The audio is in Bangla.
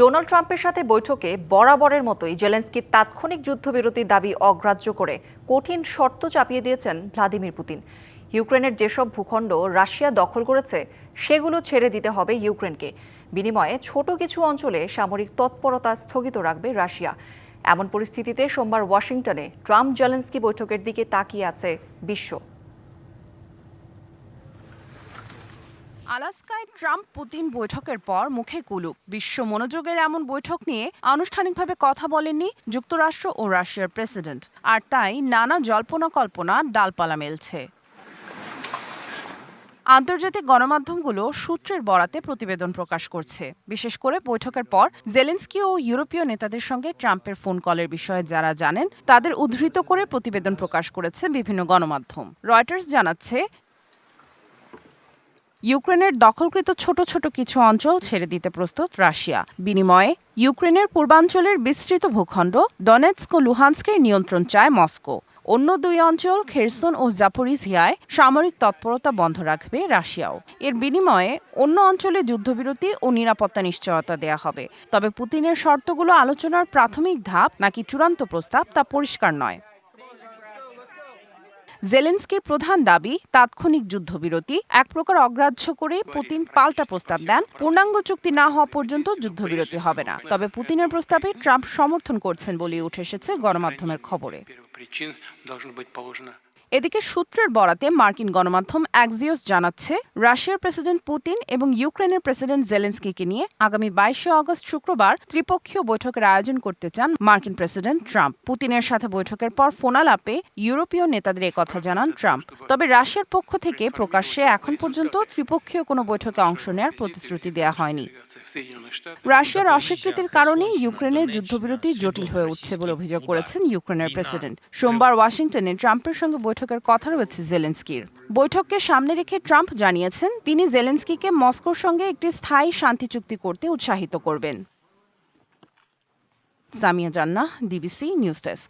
ডোনাল্ড ট্রাম্পের সাথে বৈঠকে বরাবরের মতোই জেলেন্সকির তাৎক্ষণিক যুদ্ধবিরতির দাবি অগ্রাহ্য করে কঠিন শর্ত চাপিয়ে দিয়েছেন ভ্লাদিমির পুতিন। ইউক্রেনের যেসব ভূখণ্ড রাশিয়া দখল করেছে, সেগুলো ছেড়ে দিতে হবে ইউক্রেনকে। বিনিময়ে ছোট কিছু অঞ্চলে সামরিক তৎপরতা স্থগিত রাখবে রাশিয়া। এমন পরিস্থিতিতে সোমবার ওয়াশিংটনে ট্রাম্প জেলেন্সকি বৈঠকের দিকে তাকিয়ে আছে বিশ্ব। আলাস্কায় ট্রাম্প পুতিন বৈঠকের পর মুখে কুলুপ। বিশ্ব মনোযোগের এমন বৈঠক নিয়ে আনুষ্ঠানিকভাবে কথা বলেননি যুক্তরাষ্ট্র ও রাশিয়ার প্রেসিডেন্ট। আর তাই নানা জল্পনা কল্পনা ডালপালা মেলছে। আন্তর্জাতিক গণমাধ্যমগুলো সূত্রের বরাতে প্রতিবেদন প্রকাশ করছে। বিশেষ করে বৈঠকের পর জেলেন্সকি ও ইউরোপীয় নেতাদের সঙ্গে ট্রাম্পের ফোন কলের বিষয়ে যারা জানেন, তাদের উদ্ধৃত করে প্রতিবেদন প্রকাশ করেছে বিভিন্ন গণমাধ্যম। রয়টার্স জানাচ্ছে ইউক্রেনের দখলকৃত ছোট ছোট কিছু অঞ্চল ছেড়ে দিতে প্রস্তুত রাশিয়া। বিনিময়ে ইউক্রেনের পূর্বাঞ্চলের বিস্তৃত ভূখণ্ড ডনেটস্ক ও লুহান্সকের নিয়ন্ত্রণ চায় মস্কো। অন্য দুই অঞ্চল খেরসন ও জাপোরিজিয়ায় সামরিক তৎপরতা বন্ধ রাখবে রাশিয়াও। এর বিনিময়ে অন্য অঞ্চলে যুদ্ধবিরতি ও নিরাপত্তা নিশ্চয়তা দেয়া হবে। তবে পুতিনের শর্তগুলো আলোচনার প্রাথমিক ধাপ নাকি চূড়ান্ত প্রস্তাব তা পরিষ্কার নয়। জেলেন্সকির প্রধান দাবি, তাৎক্ষণিক যুদ্ধবিরতি, এক প্রকার অগ্রাহ্য করে পুতিন পাল্টা প্রস্তাব দেন। পূর্ণাঙ্গ চুক্তি না হওয়া পর্যন্ত যুদ্ধবিরতি হবে না। তবে পুতিনের প্রস্তাবে ট্রাম্প সমর্থন করছেন বলে উঠে এসেছে গণমাধ্যমের খবরে। এদিকে সূত্রের বরাতে মার্কিন গণমাধ্যম অ্যাক্সিওস জানাচ্ছে, রাশিয়ার প্রেসিডেন্ট পুতিন এবং ইউক্রেনের প্রেসিডেন্ট জেলেন্সকিকে নিয়ে আগামী বাইশে অগস্ট শুক্রবার ত্রিপক্ষীয় বৈঠকের আয়োজন করতে চান মার্কিন প্রেসিডেন্ট ট্রাম্প। পুতিনের সাথে বৈঠকের পর ফোনালাপে ইউরোপীয় নেতাদের কথা জানান ট্রাম্প। তবে রাশিয়ার পক্ষ থেকে প্রকাশ্যে এখন পর্যন্ত ত্রিপক্ষীয় কোনো বৈঠকে অংশ নেওয়ার প্রতিশ্রুতি দেওয়া হয়নি। রাশিয়ার অস্বীকৃতির কারণে ইউক্রেনের যুদ্ধবিরতি জটিল হয়ে উঠছে বলে অভিযোগ করেছেন ইউক্রেনের প্রেসিডেন্ট। সোমবার ওয়াশিংটনে ট্রাম্পের সঙ্গে বৈঠক বৈঠকের কথা রয়েছে জেলেন্সকির। বৈঠককে সামনে রেখে ট্রাম্প জানিয়েছেন, তিনি জেলেন্সকিকে মস্কোর সঙ্গে একটি স্থায়ী শান্তি চুক্তি করতে উৎসাহিত করবেন। সামিয়া জান্নাহ, ডিবিসি নিউজ ডেস্ক।